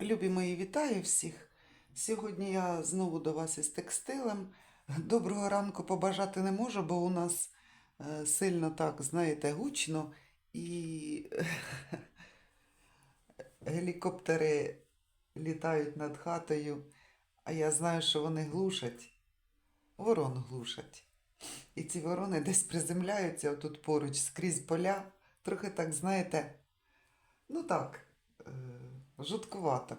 Любі мої, вітаю всіх. Сьогодні я знову до вас із текстилем. Доброго ранку побажати не можу, бо у нас е, сильно так, знаєте, гучно і гелікоптери літають над хатою, а я знаю, що вони глушать, ворон глушать. І ці ворони десь приземляються отут поруч скрізь поля. Трохи так, знаєте, ну так, е, жуткувато.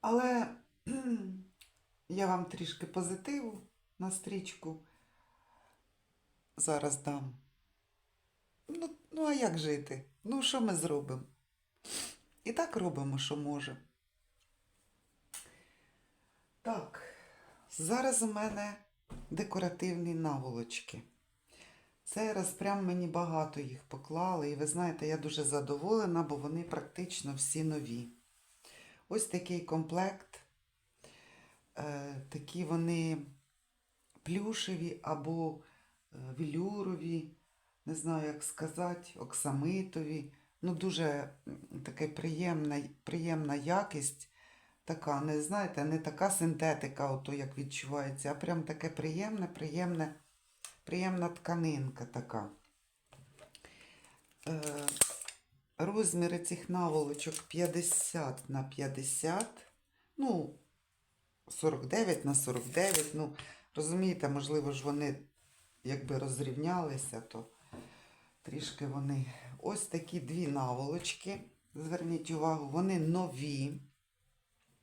Але я вам трішки позитиву на стрічку зараз дам. Ну, ну а як жити? Ну, що ми зробимо? І так робимо, що можемо. Так, зараз у мене декоративні наволочки. Цей раз прям мені багато їх поклали, і ви знаєте, я дуже задоволена, бо вони практично всі нові. Ось такий комплект. Е, такі вони плюшеві або е, велюрові, не знаю, як сказати, оксамитові. Ну, дуже м, таке приємна, приємна якість. Така, не знаєте, не така синтетика, ото як відчувається, а прям таке приємне, приємне, приємна тканинка така. Е, розміри цих наволочок 50 на 50, ну, 49 на 49. Ну, розумієте, можливо ж вони якби розрівнялися, то трішки вони. Ось такі дві наволочки. Зверніть увагу, вони нові.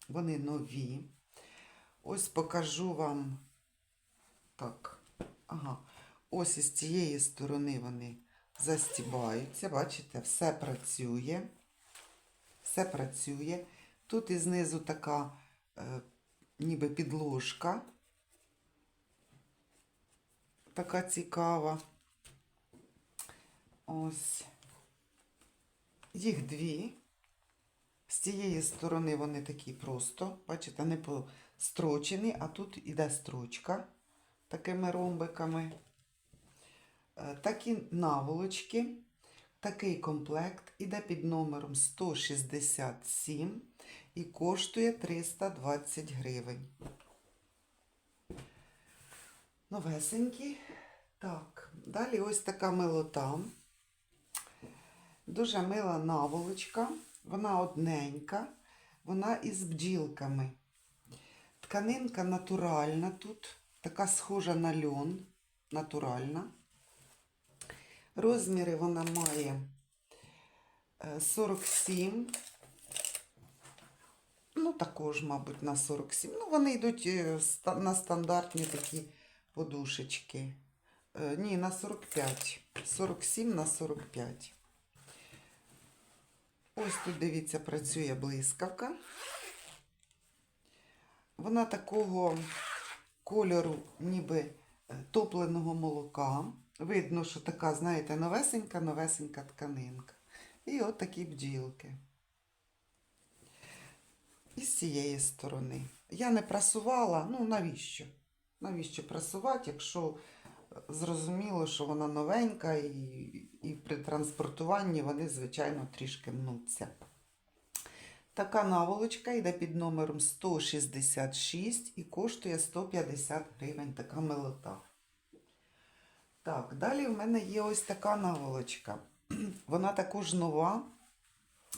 Вони нові. Ось покажу вам. Так. Ага. Ось із цієї сторони вони застібаються. Бачите, все працює. Все працює. Тут і знизу така е, ніби підложка. Така цікава. Ось. Їх дві. З цієї сторони вони такі просто, бачите, не построчені, а тут іде строчка такими ромбиками. Е, Такі наволочки, такий комплект іде під номером 167 і коштує 320 гривень. Новесенькі. Так, далі ось така милота. Дуже мила наволочка. Вона одненька, вона із бджілками. Тканинка натуральна тут, така схожа на льон, натуральна. Розміри вона має е, 47. Ну, також, мабуть, на 47. Ну, вони йдуть е, на стандартні такі подушечки. Е, Ні, на 45. 47 на 45. Ось тут, дивіться, працює блискавка. Вона такого кольору, ніби е, топленого молока. Видно, що така, знаєте, новесенька, новесенька тканинка. І от такі бджілки. І з цієї сторони. Я не прасувала, ну навіщо? Навіщо прасувати, якщо е, зрозуміло, що вона новенька і, і при транспортуванні вони, звичайно, трішки мнуться. Така наволочка йде під номером 166 і коштує 150 гривень така милота. Так, далі в мене є ось така наволочка. Вона також нова.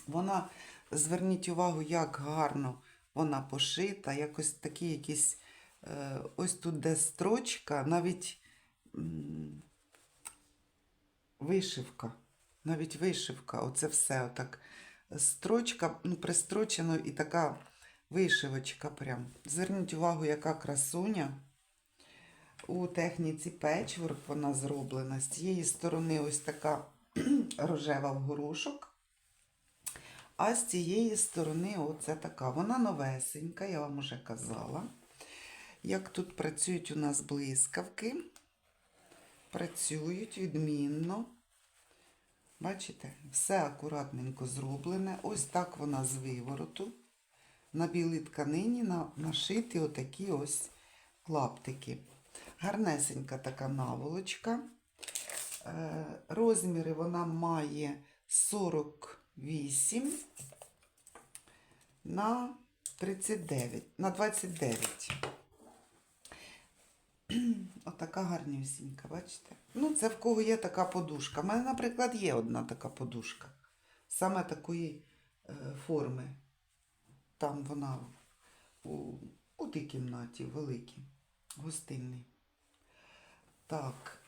Вона, зверніть увагу, як гарно вона пошита, якось такі якісь, е, ось тут де строчка, навіть вишивка. Навіть вишивка, оце все отак. Строчка ну, пристрочено і така вишивочка прям. Зверніть увагу, яка красуня. У техніці печворк вона зроблена. З цієї сторони ось така рожева в горошок. А з цієї сторони оце така. Вона новесенька, я вам уже казала. Як тут працюють у нас блискавки. Працюють відмінно. Бачите, все акуратненько зроблене. Ось так вона з вивороту. На білій тканині на- нашиті отакі ось клаптики. Гарнесенька така наволочка. Е, Розміри вона має 48 на 39, на 29. Отака гарнюсінька, бачите? Ну, це в кого є така подушка. У мене, наприклад, є одна така подушка. Саме такої е, форми. Там вона у, у тій кімнаті великій, гостинній. Так.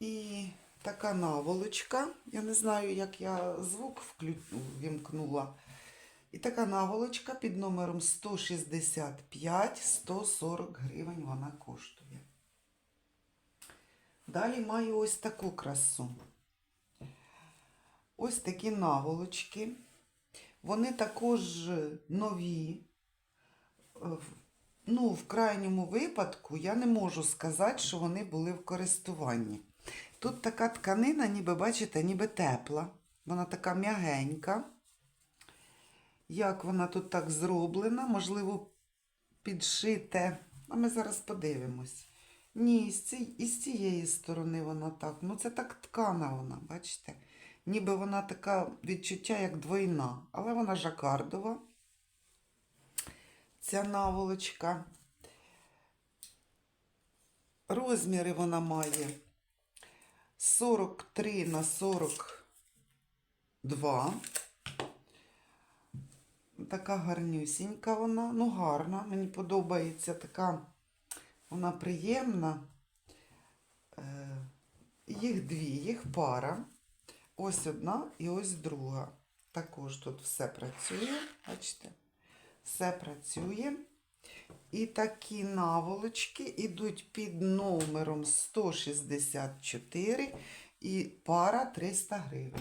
І така наволочка. Я не знаю, як я звук вімкнула. І така наволочка під номером 165 140 гривень вона коштує. Далі маю ось таку красу. Ось такі наволочки. Вони також нові. Ну, в крайньому випадку я не можу сказати, що вони були в користуванні. Тут така тканина, ніби, бачите, ніби тепла. Вона така м'ягенька. Як вона тут так зроблена, можливо, підшите. А ми зараз подивимось. Ні, і з цієї сторони вона так. Ну, це так ткана вона, бачите? Ніби вона така відчуття, як двойна, але вона жакардова. Ця наволочка. Розміри вона має 43 на 42. Така гарнюсінька вона, ну гарна. Мені подобається така, вона приємна. Е, Їх дві, їх пара. Ось одна і ось друга. Також тут все працює. Бачите? Все працює. І такі наволочки йдуть під номером 164 і пара 300 гривень.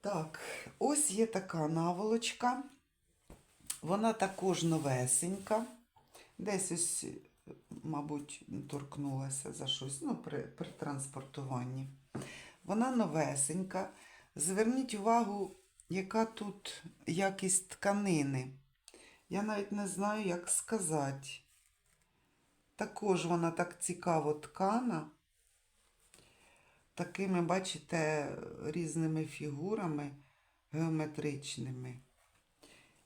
Так, ось є така наволочка. Вона також новесенька. Десь ось, мабуть, торкнулася за щось, ну, при, при транспортуванні. Вона новесенька. Зверніть увагу, яка тут якість тканини. Я навіть не знаю, як сказати. Також вона так цікаво ткана. Такими, бачите, різними фігурами геометричними.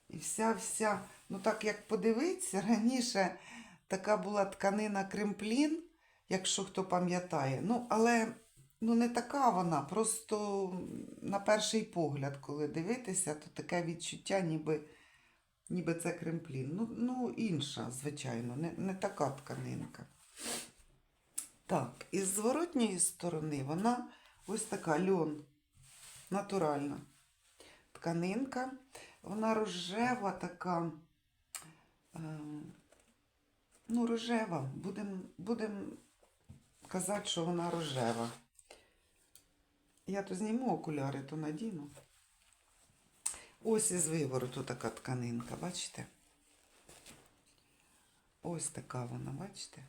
І вся-вся, ну так як подивитися, раніше така була тканина кремплін, якщо хто пам'ятає. Ну, але ну, не така вона, просто на перший погляд, коли дивитися, то таке відчуття, ніби, ніби це кремплін. Ну, ну інша, звичайно, не, не така тканинка. Так, із зворотньої сторони вона ось така льон, натуральна тканинка. Вона рожева така. Е, ну, рожева. Будемо будем казати, що вона рожева. Я то зніму окуляри, то надіну. Ось із вивороту така тканинка, бачите? Ось така вона, бачите?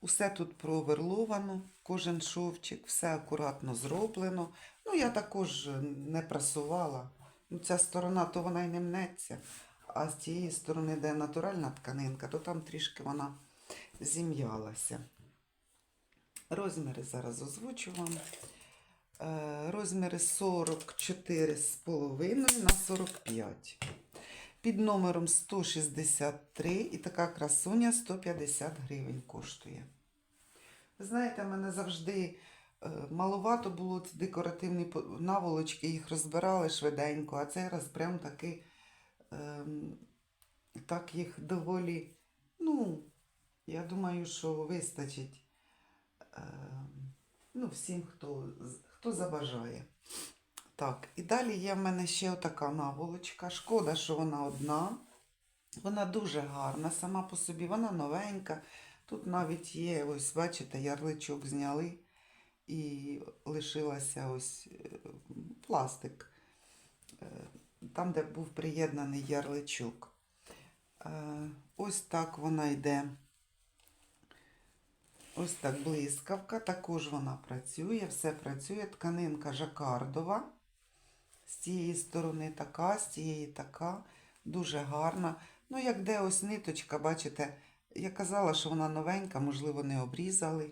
Усе тут проверловано, кожен шовчик, все акуратно зроблено. Ну, я також не прасувала. Ну, ця сторона, то вона й не мнеться. А з цієї сторони, де натуральна тканинка, то там трішки вона зім'ялася. Розміри зараз озвучу вам. Е, Розміри 44,5 на 45. Під номером 163 і така красуня 150 гривень коштує. Ви знаєте, мене завжди е, маловато було ці декоративні наволочки, їх розбирали швиденько, а цей раз прям таки ем, так їх доволі, ну, я думаю, що вистачить ем, ну, всім, хто, хто забажає. Так, і далі є в мене ще отака наволочка. Шкода, що вона одна. Вона дуже гарна сама по собі, вона новенька. Тут навіть є, ось, бачите, ярличок зняли і лишилася ось е, пластик. Е, Там, де був приєднаний ярличок. Е, Ось так вона йде. Ось так блискавка. Також вона працює, все працює. Тканинка жакардова. З цієї сторони така, з цієї така. Дуже гарна. Ну, як де ось ниточка, бачите, я казала, що вона новенька, можливо, не обрізали.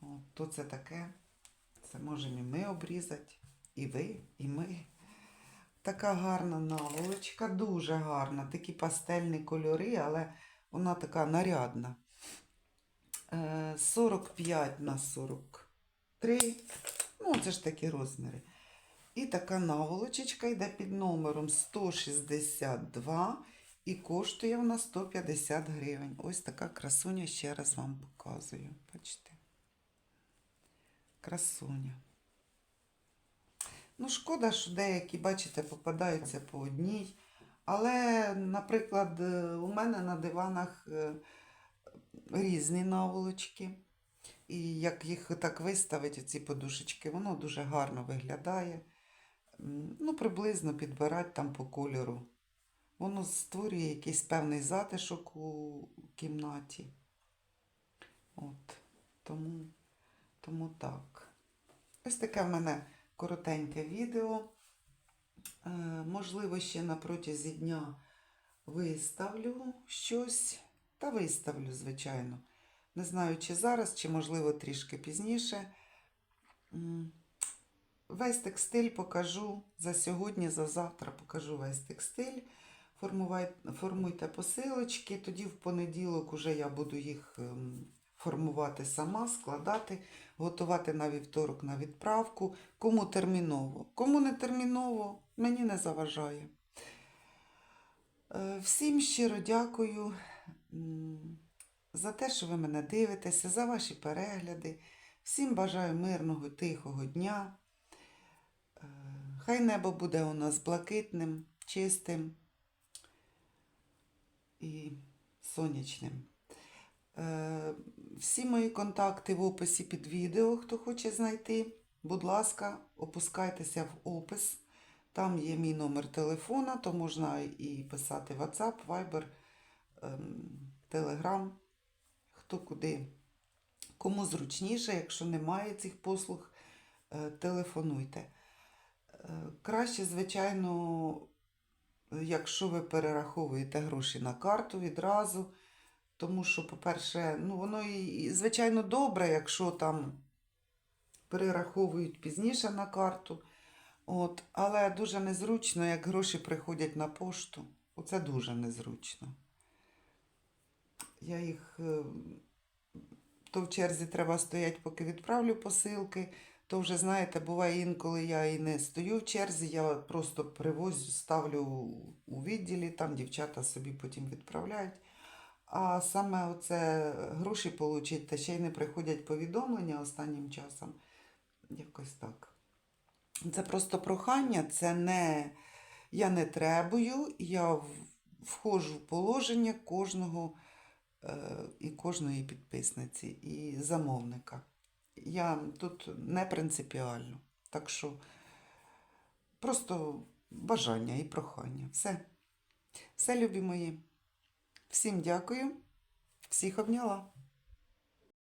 От, то це таке. Це можемо і ми обрізати, і ви, і ми. Така гарна наволочка, дуже гарна. Такі пастельні кольори, але вона така нарядна. Е, 45 на 43. Ну, це ж такі розміри. І така наволочечка йде під номером 162 і коштує вона 150 гривень. Ось така красуня ще раз вам показую. Бачите? Красуня. Ну, шкода, що деякі, бачите, попадаються по одній. Але, наприклад, е, у мене на диванах е, різні наволочки. І як їх так виставити, ці подушечки, воно дуже гарно виглядає. Ну, приблизно підбирати там по кольору. Воно створює якийсь певний затишок у кімнаті. От. Тому, тому так. Ось таке в мене коротеньке відео. Е, можливо, ще на протязі дня виставлю щось. Та виставлю, звичайно. Не знаю, чи зараз, чи, можливо, трішки пізніше. Весь текстиль покажу за сьогодні, за завтра покажу весь текстиль. Формуйте посилочки, тоді в понеділок уже я буду їх ем, формувати сама, складати, готувати на вівторок на відправку. Кому терміново. Кому не терміново, мені не заважає. Е, Всім щиро дякую за те, що ви мене дивитеся, за ваші перегляди. Всім бажаю мирного, тихого дня. Е, Хай небо буде у нас блакитним, чистим і сонячним. Е, Всі мої контакти в описі під відео, хто хоче знайти. Будь ласка, опускайтеся в опис. Там є мій номер телефона, то можна і писати WhatsApp, Viber, Telegram, хто куди. Кому зручніше, якщо немає цих послуг, е, телефонуйте. Е, Краще, звичайно, якщо ви перераховуєте гроші на карту відразу, тому що, по-перше, ну воно і, звичайно, добре, якщо там перераховують пізніше на карту. От, але дуже незручно, як гроші приходять на пошту. Оце дуже незручно. Я їх е, то в черзі треба стояти, поки відправлю посилки. То вже, знаєте, буває інколи я і не стою в черзі, я просто привозю, ставлю у відділі, там дівчата собі потім відправляють. А саме оце гроші отримати, та ще й не приходять повідомлення останнім часом. Якось так. Це просто прохання, це не я не требую, я входжу в положення кожного і кожної підписниці і замовника. Я тут не принципіально. Так що просто бажання і прохання. Все. Все, любі мої. Всім дякую. Всіх обняла.